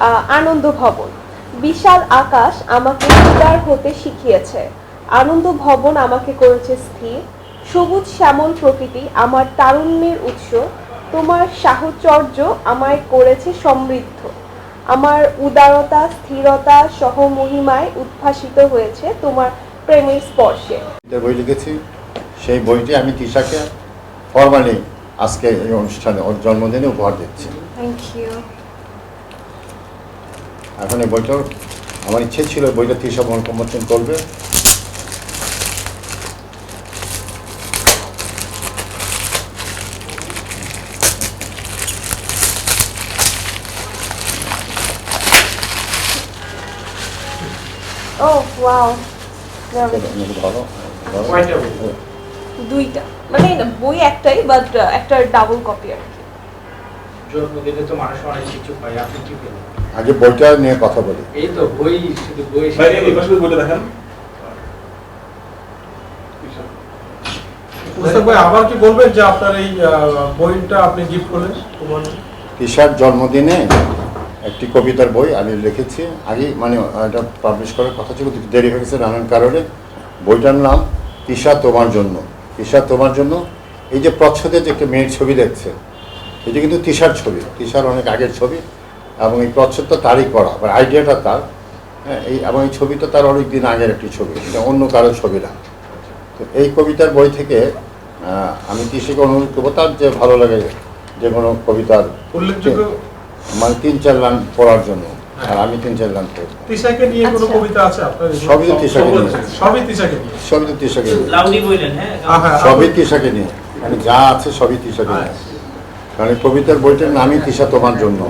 আহ, আনন্দ ভবন। বিশাল আকাশ আমাকে উদার হতে শিখিয়েছে। আনন্দ ভবন আমাকে করেছে স্থির। সবুজ শ্যামল প্রকৃতি আমার তারুণ্যের উৎস। তোমার সাহচর্য আমায় করেছে সমৃদ্ধ। আমার উদারতা স্থিরতা সহ মহিমায় উদ্ভাসিত হয়েছে তোমার প্রেমের স্পর্শে। যে বই লিখেছি সেই বইটি আমি তিশাকে ফরমালি আজকে এই অনুষ্ঠানে ওর জন্মদিনে উপহার দিচ্ছি। থ্যাংক ইউ এখন এই বইটার আমার ইচ্ছে ছিল বইটা তিশা প্রমোচন করবে। বই? দুইটা। মানে বই একটাই বাট একটা ডাবল কপি আর কি। জন্মদিনে তো মানুষ অনেক কিছু পায়। আপনি কি পেলেন আগে বইটা নিয়ে কথা বলি। এই তো বই শুধু বই এই পাশে বইটা দেখেন। মুস্তাক ভাই আবার কি বলবেন যে আপনার এই বইটা আপনি গিফট করলেন? তোমার জন্মদিনে একটি কবিতার বই আমি লিখেছি। আগে মানে এটা পাবলিশ করার কথা ছিল দেরি হয়ে গেছে নানান কারণে। বইটার নাম তিশা তোমার জন্য। তিশা তোমার জন্য। এই যে প্রচ্ছদে যে একটা মেয়ের ছবি দেখছে এটা কিন্তু তিশার ছবি। তিশার অনেক আগের ছবি এবং এই প্রচ্ছদটা তারই করা বা আইডিয়াটা তার। হ্যাঁ এই এবং এই ছবিটা তার অনেক দিন আগের একটি ছবি এটা অন্য কারোর ছবি না। তো এই কবিতার বই থেকে আমি তিশাকে অনুরোধ করব তার যে ভালো লাগে যে কোনো কবিতার উল্লেখযোগ্য মানে তিন চার লাইন পড়ার জন্য আর আমি তিন চার লাইন পড়ব। তিশাকে নিয়ে কোনো আচ্ছা। কবিতা আছে আপনার? সবই তো তিশাকে নিয়ে। সবই তিশাকে নিয়ে। সবই তো তিশাকে নিয়ে। লাউডি বললেন হ্যাঁ? হ্যাঁ, হ্যাঁ, সবই তিশাকে নিয়ে। মানে যা আছে সবই তিশাকে নিয়ে। কারণ কবিতার বইটার নামই তিশা তোমার জন্য।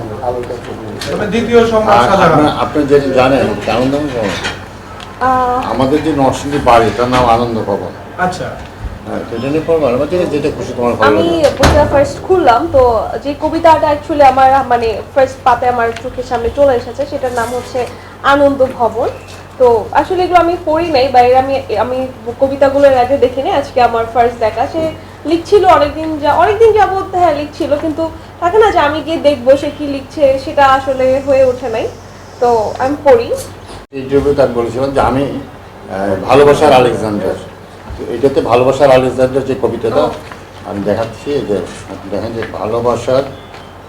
আপনি যেটা জানেন কেমন দাম আমাদের যে নরসিংদী বাড়ি তার নাম আনন্দ ভবন। আচ্ছা। হ্যাঁ ভালো আমি বইটা ফার্স্ট খুললাম তো যে কবিতাটা অ্যাকচুয়ালি আমার মানে ফার্স্ট পাতে আমার চোখের সামনে চলে এসেছে সেটার নাম হচ্ছে আনন্দ ভবন। তো আসলে এগুলো আমি পড়ি নাই বা এর আমি আমি কবিতাগুলো এর আগে দেখিনি আজকে আমার ফার্স্ট দেখা। সে লিখছিল অনেকদিন যা অনেকদিন যাবত হ্যাঁ লিখছিল, কিন্তু থাকে না যে আমি গিয়ে দেখব সে কি লিখছে, সেটা আসলে হয়ে ওঠে নাই। তো আমি পড়ি। ইন্টারভিউ তার বলেছিলাম যে আমি ভালোবাসার আলেকজান্ডার। এটাতে ভালোবাসার আলেকজান্ডার যে কবিতাটা, আমি দেখাচ্ছি যে দেখেন যে ভালোবাসার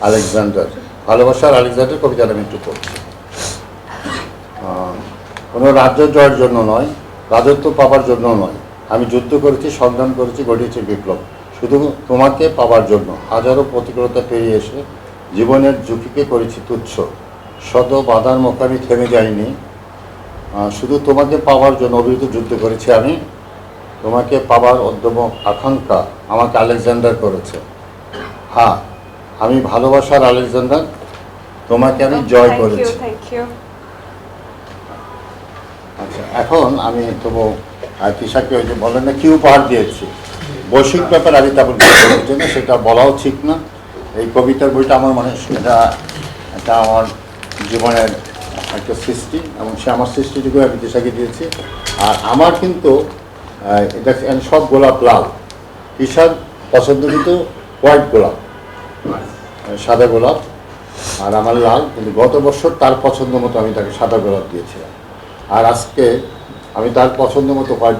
আলেকজান্ডার। ভালোবাসার আলেকজান্ডার কবিতাটা আমি একটু পড়ছি। কোনো রাজ্য জয়ের জন্য নয়, রাজত্ব পাবার জন্য নয়। আমি যুদ্ধ করেছি সংগ্রাম করেছি গড়িয়েছি বিপ্লব। শুধু তোমাকে পাবার জন্য। হাজারো প্রতিকূলতা পেরিয়ে এসে জীবনের ঝুঁকিকে করেছি তুচ্ছ। শত বাধার মুখে আমি থেমে যাইনি। শুধু তোমাকে পাওয়ার জন্য অবিরত যুদ্ধ করেছি আমি। তোমাকে পাওয়ার অদ্যম আকাঙ্ক্ষা আমাকে আলেকজান্ডার করেছে। হ্যাঁ আমি ভালোবাসার আলেকজান্ডার। তোমাকে আমি জয় করেছি। আচ্ছা এখন আমি তবু আর তিশাকে ওই যে বলেন না কি উপহার দিয়েছি। বৈশ্বিক ব্যাপার আমি তেমন না, সেটা বলাও ঠিক না। এই কবিতার বইটা আমার মনে এটা এটা আমার জীবনের একটা সৃষ্টি, এবং সে আমার সৃষ্টিটুকু আমি তিশাকে দিয়েছি। আর আমার কিন্তু এটা সব গোলাপ লাল। তিশার পছন্দ কিন্তু হোয়াইট গোলাপ সাদা গোলাপ। আর আমার লাল, কিন্তু গত বছর তার পছন্দ মতো আমি তাকে সাদা গোলাপ দিয়েছিলাম। আর আজকে আমি তার পছন্দ মতো হোয়াইট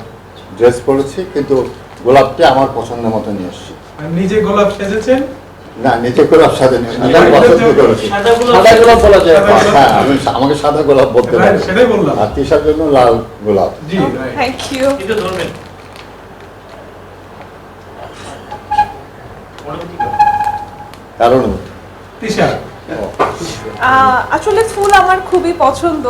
ড্রেস পরেছি কিন্তু গোলাপটা আমার পছন্দ মতো নিয়ে এসেছি। নিজে গোলাপ সেজেছেন? না নিজে গোলাপ সাদা নিয়ে এসেছি, আমি পছন্দ করেছি। সাদা গোলাপ- বলা যায়। হ্যাঁ আমি আমাকে সাদা গোলাপ বলতে পারি আর তিশার জন্য লাল গোলাপ। জি থ্যাংক ইউ একটু ধরবেন। কারণ তিশা। আসলে ফুল আমার খুবই পছন্দ।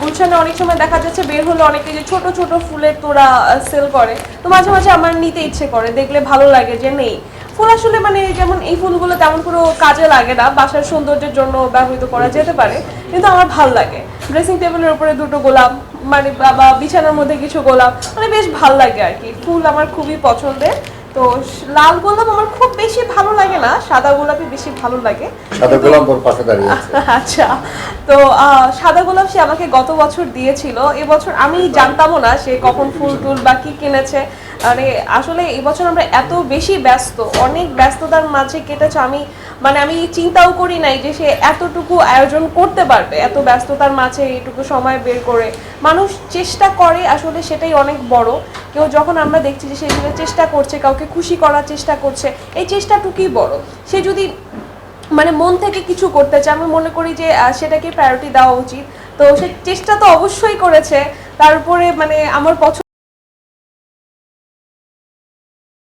গুলশানে অনেক সময় দেখা যাচ্ছে বের হলে অনেকে যে ছোট ছোট ফুলের তোড়া সেল করে। তো মাঝে মাঝে আমার নিতে ইচ্ছে করে দেখলে ভালো লাগে যে নেই। ফুল আসলে মানে যেমন এই ফুলগুলো তেমন কোনো কাজে লাগে না বাসার সৌন্দর্যের জন্য ব্যবহৃত করা যেতে পারে কিন্তু আমার ভালো লাগে। ড্রেসিং টেবিলের উপরে দুটো গোলাপ মানে বা বা বিছানার মধ্যে কিছু গোলাপ মানে বেশ ভালো লাগে আর কি। ফুল আমার খুবই পছন্দের। তো লাল গোলাপ আমার খুব বেশি ভালো লাগে না সাদা গোলাপই বেশি ভালো লাগে। সাদা গোলাপ ওর পাশে দাঁড়িয়ে আচ্ছা। তো সাদা গোলাপ সে আমাকে গত বছর দিয়েছিল। এবছর আমি জানতামও না সে কখন ফুল টুল বা কি কিনেছে। মানে আসলে এবছর আমরা এত বেশি ব্যস্ত, অনেক ব্যস্ততার মাঝে কেটেছে। আমি মানে আমি চিন্তাও করি নাই যে সে এতটুকু আয়োজন করতে পারবে, এত ব্যস্ততার মাঝে এইটুকু সময় বের করে। মানুষ চেষ্টা করে, আসলে সেটাই অনেক বড়। কেউ যখন আমরা দেখছি যে সে চেষ্টা করছে, কাউকে খুশি করার চেষ্টা করছে, এই চেষ্টাটুকুই বড়। সে যদি মানে মন থেকে কিছু করতে চায়। আমি মনে করি যে সেটাকে প্রায়োরিটি দেওয়া উচিত। তো সে চেষ্টা তো অবশ্যই করেছে। তারপরে মানে আমার পছন্দ